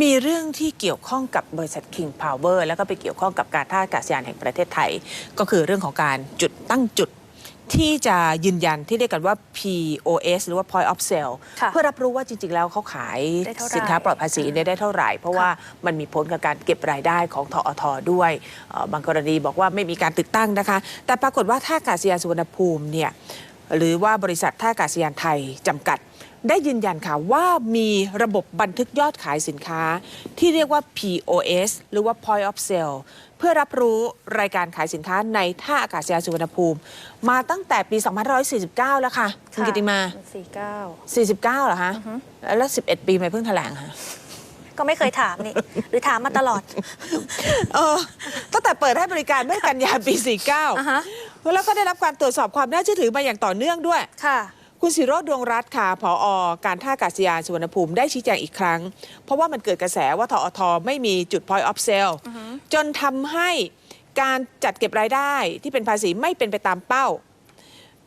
มีเรื่องที่เกี่ยวข้องกับบริษัท King Power แล้วก็ไปเกี่ยวข้องกับการท่าอากาศยานแห่งประเทศไทย ก็คือเรื่องของการจุดตั้งจุดที่จะยืนยันที่เรียกกันว่า POS หรือว่า Point of Sale ค่ะเพื่อรับรู้ว่าจริง ๆ แล้วเขาขายได้เท่าไหร่สินค้าปลอดภาษีเนี่ยได้เท่าไหร่ เพราะว่ามันมีผลกับการเก็บรายได้ของทอทด้วยเอ่อบางกรณีบอกว่าไม่มีการติดตั้งนะคะ แต่ปรากฏว่าท่าอากาศยานสุวรรณภูมิเนี่ยหรือว่าบริษัทท่าอากาศยานไทยจำกัดได้ยืนยันค่ะว่ามีระบบบันทึกยอดขายสินค้า ที่เรียกว่า POS หรือว่า Point of Sale เพื่อรับรู้รายการขายสินค้าในท่าอากาศยานสุวรรณภูมิ มาตั้งแต่ปี 2549 แล้วค่ะคุณกิติมาสี่เก้า49เหรอคะแล้ว11 ปีไม่เพิ่งแถลงคะก็ไม่เคยถามนี่ หรือถามมาตลอด เออตั้งแต่เปิดให้บริการเมื่อกันยายนปีอ่าฮะ49แล้วก็ได้รับการตรวจสอบความน่าเชื่อถือมาอย่างต่อเนื่องด้วยค่ะ คุณศิโรธดวงรัตน์ค่ะผอการท่าอากาศยานสุวรรณภูมิได้ชี้แจงอีกครั้ง เพราะว่ามันเกิดกระแสว่าทอทไม่มีจุด point of sale จนทำให้การจัดเก็บรายได้ที่เป็นภาษีไม่เป็นไปตามเป้า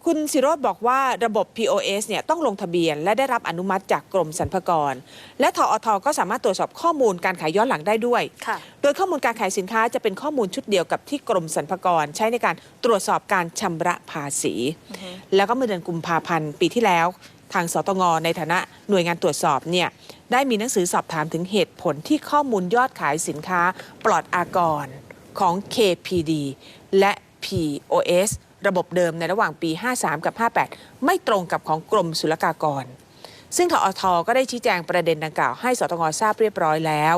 คุณศิโรธบอกว่าระบบ POS เนี่ยต้องลงทะเบียน และได้รับอนุมัติจากกรมสรรพากร และทอทก็สามารถตรวจสอบข้อมูลการขายย้อนหลังได้ด้วยค่ะโดยข้อมูลการขายสินค้าจะเป็นข้อมูลชุดเดียวกับที่กรมสรรพากร ใช้ในการตรวจสอบการชำระภาษี แล้วก็เมื่อเดือนกุมภาพันธ์ปีที่แล้ว ทางสตงในฐานะหน่วยงานตรวจสอบเนี่ยได้มีหนังสือสอบถามถึงเหตุผลที่ข้อมูลยอดขายสินค้าปลอดอากรของ KPD และ POS ระบบเดิมในระหว่างปี 53 กับ 58 ไม่ตรงกับของกรมศุลกากร ซึ่งทอทก็ได้ชี้แจงประเด็นดังกล่าวให้สตงทราบเรียบร้อยแล้ว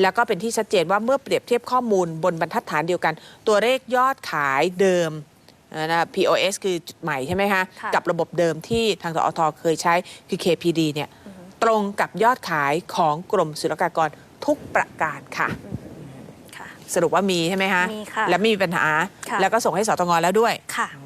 แล้วก็เป็นที่ชัดเจนว่าเมื่อเปรียบเทียบข้อมูลบนบรรทัดฐานเดียวกัน ตัวเลขยอดขายเดิมนะ POS คือจุดใหม่ใช่ไหมคะค่ะกับระบบเดิมที่ทางทอทเคยใช้คือ KPD เนี่ยตรงกับยอดขายของกรมศุลกากรทุกประการค่ะค่ะ สรุปว่ามีใช่ไหมคะมีค่ะ และไม่มีปัญหา ค่ะ แล้วก็ส่งให้สตงแล้วด้วย ค่ะอื